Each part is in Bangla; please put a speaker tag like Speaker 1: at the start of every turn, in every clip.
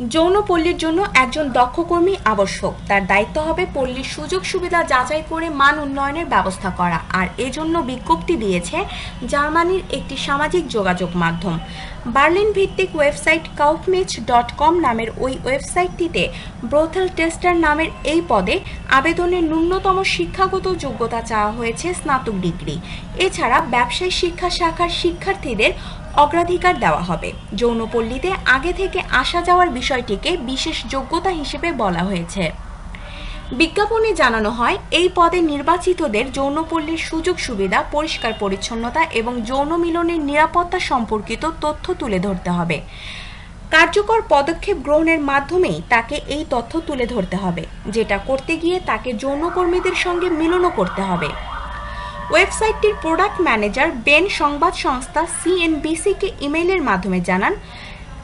Speaker 1: যৌনপল্লীর জন্য একজন দক্ষ কর্মী আবশ্যক। তার দায়িত্ব হবে পল্লীর সুযোগ সুবিধা যাচাই করে মান উন্নয়নের ব্যবস্থা করা। আর এজন্য বিজ্ঞপ্তি দিয়েছে জার্মানির একটি সামাজিক যোগাযোগ মাধ্যম। বার্লিন ভিত্তিক ওয়েবসাইট কাউফমেচ ডট কম নামের ওই ওয়েবসাইটটিতে ব্রোথেল টেস্টার নামের এই পদে আবেদনের ন্যূনতম শিক্ষাগত যোগ্যতা চাওয়া হয়েছে স্নাতক ডিগ্রি। এছাড়া ব্যবসায় শিক্ষা শাখার শিক্ষার্থীদের অগ্রাধিকার দেওয়া হবে। যৌনপল্লীতে আগে থেকে আসা যাওয়ার বিষয়টিকে বিশেষ যোগ্যতা হিসেবে বলা হয়েছে। বিজ্ঞাপনে জানানো হয়, এই পদে নির্বাচিতদের যৌনপল্লীর সুযোগ সুবিধা, পরিষ্কার পরিচ্ছন্নতা এবং যৌন মিলনের নিরাপত্তা সম্পর্কিত তথ্য তুলে ধরতে হবে। কার্যকর পদক্ষেপ গ্রহণের মাধ্যমেই তাকে এই তথ্য তুলে ধরতে হবে, যেটা করতে গিয়ে তাকে যৌনকর্মীদের সঙ্গে মিলনও করতে হবে। ওয়েবসাইটটির প্রোডাক্ট ম্যানেজার বেন সংবাদ সংস্থা সিএনবিসিকে ইমেইলের মাধ্যমে জানান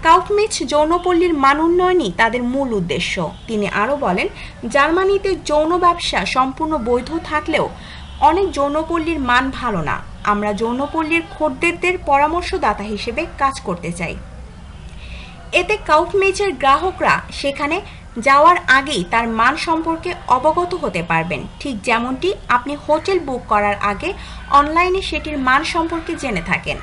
Speaker 1: কাউফমিচ যৌনপল্লীর মান উন্নয়নই তাদের মূল উদ্দেশ্য। তিনি আরও বলেন, জার্মানিতে যৌন ব্যবসা সম্পূর্ণ বৈধ থাকলেও অনেক যৌনপল্লীর মান ভালো না। আমরা যৌনপল্লীর খদ্দেরদের পরামর্শদাতা হিসেবে কাজ করতে চাই। এতে কাউফমেচের গ্রাহকরা সেখানে যাওয়ার আগেই তার মান সম্পর্কে অবগত হতে পারবেন। ঠিক যেমনটি আপনি হোটেল বুক করার আগে অনলাইনে সেটির মান সম্পর্কে জেনে থাকেন।